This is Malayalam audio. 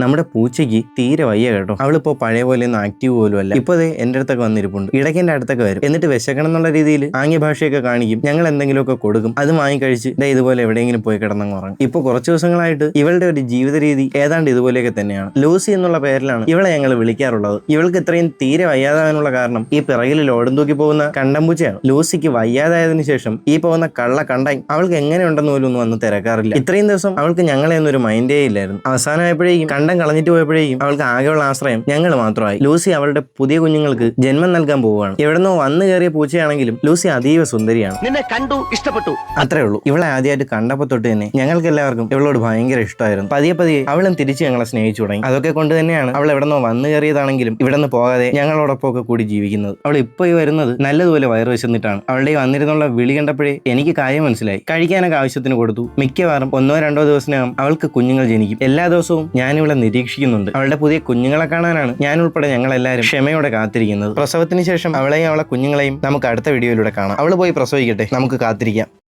നമ്മുടെ പൂച്ചയ്ക്ക് തീരെ വയ്യ കേട്ടോ. അവളിപ്പോ പഴയ പോലെ ഒന്നും ആക്റ്റീവ് പോലും അല്ല. ഇപ്പൊ ദേ എന്റെ അടുത്തൊക്കെ വന്നിരിപ്പുണ്ട്. ഇടയ്ക്ക് എന്റെ അടുത്തൊക്കെ വരും. എന്നിട്ട് വിശക്കണം എന്നുള്ള രീതിയിൽ ആംഗ്യ ഭാഷയൊക്കെ കാണിക്കും. ഞങ്ങൾ എന്തെങ്കിലുമൊക്കെ കൊടുക്കും. അത് വാങ്ങിക്കഴിച്ച് ദേ ഇതുപോലെ എവിടെയെങ്കിലും പോയി കിടന്നങ്ങ് ഉറങ്ങും. ഇപ്പൊ കുറച്ച് ദിവസങ്ങളായിട്ട് ഇവളുടെ ഒരു ജീവിത രീതി ഏതാണ്ട് ഇതുപോലെയൊക്കെ തന്നെയാണ്. ലൂസി എന്നുള്ള പേരിലാണ് ഇവളെ ഞങ്ങൾ വിളിക്കാറുള്ളത്. ഇവൾക്ക് ഇത്രയും തീരെ വയ്യാതാവാനുള്ള കാരണം ഈ പിറകിൽ ലോഡും തൂക്കി പോകുന്ന കണ്ടമ്പൂച്ചയാണ് ലൂസിക്ക് വയ്യാതായതിനു ശേഷം ഈ പോകുന്ന കള്ള കണ്ടായി അവൾക്ക് എങ്ങനെ ഉണ്ടെന്ന് പോലും ഒന്നും വന്ന് തിരക്കാറില്ല. ഇത്രയും ദിവസം അവൾക്ക് ഞങ്ങളെ ഒന്നും ഒരു മൈൻഡേ ഇല്ലായിരുന്നു. അവസാനമായപ്പോഴേക്കും കണ്ടം കളഞ്ഞിട്ട് പോയപ്പോഴേക്കും അവൾക്ക് ആകെയുള്ള ആശ്രയം ഞങ്ങൾ മാത്രമായി. ലൂസി അവളുടെ പുതിയ കുഞ്ഞുങ്ങൾക്ക് ജന്മം നൽകാൻ പോവുകയാണ്. എവിടെന്നോ വന്നു കയറിയ പൂച്ചയാണെങ്കിലും ലൂസി അതീവ സുന്ദരിയാണ്. നിന്നെ കണ്ടു ഇഷ്ടപ്പെട്ടു. അത്രേ ഉള്ളൂ. ഇവളെ ആദ്യമായിട്ട് കണ്ടപ്പോ തൊട്ട് തന്നെ ഞങ്ങൾക്ക് എല്ലാവർക്കും ഇവളോട് ഭയങ്കര ഇഷ്ടമായിരുന്നു. പതിയെ പതിയെ അവളും തിരിച്ച് ഞങ്ങളെ സ്നേഹിച്ചു തുടങ്ങി. അതൊക്കെ കൊണ്ട് തന്നെയാണ് അവൾ എവിടെന്നോ വന്നു കയറിയതാണെങ്കിലും ഇവിടെ നിന്ന് പോകാതെ ഞങ്ങളോടൊപ്പം ഒക്കെ കൂടി ജീവിക്കുന്നത്. അവൾ ഇപ്പോൾ ഈ വരുന്നത് നല്ലതുപോലെ വയറ് വിശന്നിട്ടാണ്. അവളുടെ വന്നിരുന്നുള്ള വിളി കണ്ടപ്പോഴേ എനിക്ക് കാര്യം മനസ്സിലായി. കഴിക്കാനൊക്കെ ആവശ്യത്തിന് കൊടുത്തു. മിക്കവാറും ഒന്നോ രണ്ടോ ദിവസത്തിനകം അവൾക്ക് കുഞ്ഞുങ്ങൾ ജനിക്കും. എല്ലാ ദിവസവും ഞാൻ നിരീക്ഷിക്കുന്നുണ്ട്. അവളുടെ പുതിയ കുഞ്ഞുങ്ങളെ കാണാനാണ് ഞാൻ ഉൾപ്പെടെ ഞങ്ങൾ എല്ലാവരും ക്ഷമയോടെ കാത്തിരിക്കുന്നത്. പ്രസവത്തിന് ശേഷം അവളെയും അവളെ കുഞ്ഞുങ്ങളെയും നമുക്ക് അടുത്ത വീഡിയോയിലൂടെ കാണാം. അവൾ പോയി പ്രസവിക്കട്ടെ. നമുക്ക് കാത്തിരിക്കാം.